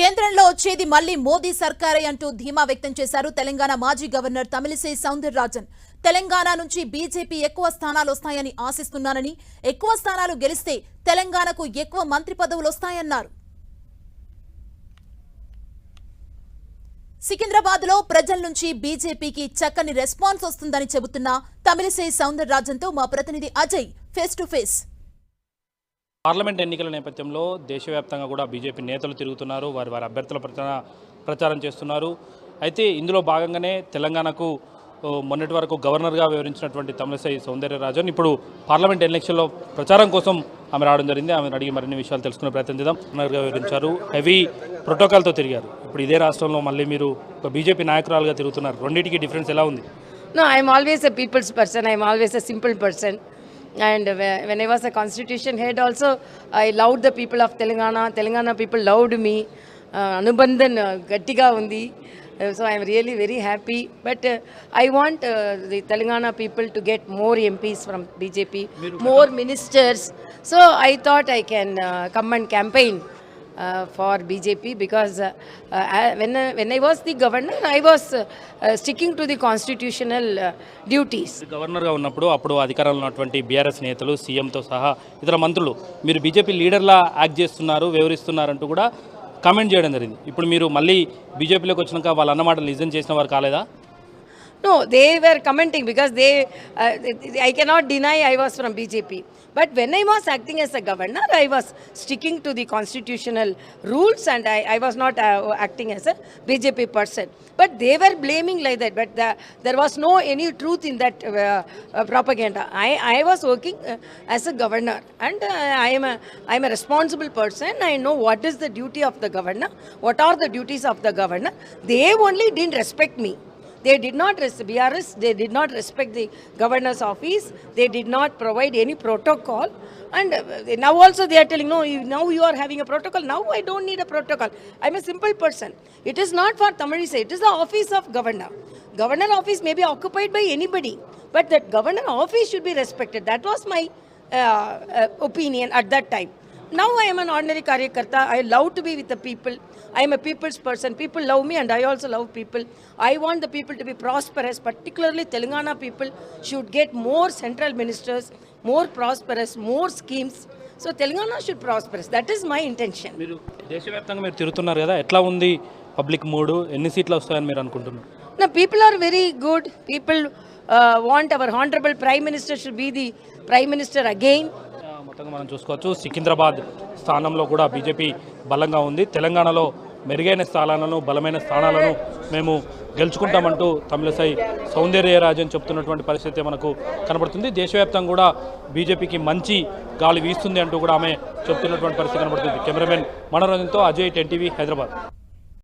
కేంద్రంలో వచ్చేది మళ్ళీ మోదీ సర్కారే అంటూ ధీమా వ్యక్తం చేశారు తెలంగాణ మాజీ గవర్నర్ తమిళిసై సౌందరరాజన్ తెలంగాణ నుంచి బీజేపీ ఎక్కువ స్థానాలు వస్తాయని ఆశిస్తున్నానని ఎక్కువ స్థానాలు గెలిస్తే తెలంగాణకు ఎక్కువ మంత్రి పదవులు వస్తాయన్నారు. సికింద్రాబాద్లో ప్రజల నుంచి బీజేపీకి చక్కని రెస్పాన్స్ వస్తుందని చెబుతున్న తమిళిసై సౌందరరాజన్తో మా ప్రతినిధి Ajay face to face parliament ఎన్నికల నేపథ్యంలో దేశవ్యాప్తంగా కూడా బీజేపీ నేతలు తిరుగుతున్నారు వారి వారి అభ్యర్థుల ప్రచార ప్రచారం చేస్తున్నారు. అయితే ఇందులో భాగంగానే తెలంగాణకు మొన్నటి వరకు గవర్నర్గా వివరించినటువంటి తమిళసై సౌందర్యరాజన్ ఇప్పుడు పార్లమెంట్ ఎన్నికల్లో ప్రచారం కోసం ఆమె రావడం జరిగింది. ఆమెను అడిగి మరిన్ని విషయాలు తెలుసుకునే ప్రయత్నం చేద్దాం. గవర్నర్గా వివరించారు. హెవీ ప్రోటోకాల్తో తిరిగారు. ఇప్పుడు ఇదే రాష్ట్రంలో మళ్ళీ మీరు ఒక బీజేపీ నాయకురాలుగా తిరుగుతున్నారు. రెండింటికి డిఫరెన్స్ ఎలా ఉంది? No I'm always a people's person I'm always a simple person And whe- when I was a constitution head, also I loved the people of Telangana. Telangana people loved me. Uh, Anubandhan uh, గట్టిగా ఉంది so I'm really very happy but I want the Telangana people to get more MPs from BJP more ministers so I thought I can come and campaign uh, Uh, for BJP because uh, uh, when, uh, when I was the governor, I was uh, uh, sticking to the constitutional uh, duties. గవర్నర్గా ఉన్నప్పుడు అప్పుడు అధికారంలో ఉన్నటువంటి BRS నేతలు సీఎంతో సహా ఇతర మంత్రులు మీరు బీజేపీ లీడర్లా యాక్ట్ చేస్తున్నారు వివరిస్తున్నారంటూ కూడా కామెంట్ చేయడం జరిగింది ఇప్పుడు మీరు మళ్ళీ బీజేపీలోకి వచ్చినాక వాళ్ళ అన్నమాట లిజన్ చేసిన వారు కాలేదా No, they were commenting because they, uh, I cannot deny I was from BJP. But when I was acting as a governor, I was sticking to the constitutional rules and I, I was not uh, acting as a BJP person. But they were blaming like that. But the, there was no any truth in that uh, uh, propaganda. I, I was working uh, as a governor and uh, I am a I am a responsible person. I know what is the duty of the governor, what are the duties of the governor. They only didn't respect me. They did not, BRS, they did not respect the governor's office. They did not provide any protocol. And uh, now also they are telling, no, you, now you are having a protocol. Now I don't need a protocol. I'm a simple person. It is not for Tamilisai. It is the office of governor. Governor office may be occupied by anybody. But that governor office should be respected. That was my uh, uh, opinion at that time. Now I'm an ordinary కార్యకర్త I love to be with the people I'm a people's person people love me and I also love people I want the people to be prosperous particularly Telangana people should get more central ministers more prosperous more schemes so Telangana should prosperous that is my intention మీరు దేశవ్యాప్తంగా మీరు తిరుగుతున్నారు కదా ఎట్లా ఉంది public మూడు? ఎన్ని సీట్లు వస్తాయని మీరు అనుకుంటున్నారు? నా people are very good people want our honourable prime minister should be the prime minister again మొత్తంగా మనం చూసుకోవచ్చు. సికింద్రాబాద్ స్థానంలో కూడా బీజేపీ బలంగా ఉంది. తెలంగాణలో మెరుగైన స్థానాలను బలమైన స్థానాలను మేము గెలుచుకుంటామంటూ తమిళసై సౌందర్యరాజన్ చెప్తున్నటువంటి పరిస్థితి మనకు కనబడుతుంది. దేశవ్యాప్తంగా కూడా బీజేపీకి మంచి గాలి వీస్తుంది అంటూ కూడా ఆమె చెప్తున్నటువంటి పరిస్థితి కనబడుతుంది. కెమెరామెన్ మనోరంజన్తో అజయ్ టెన్ టీవీ హైదరాబాద్.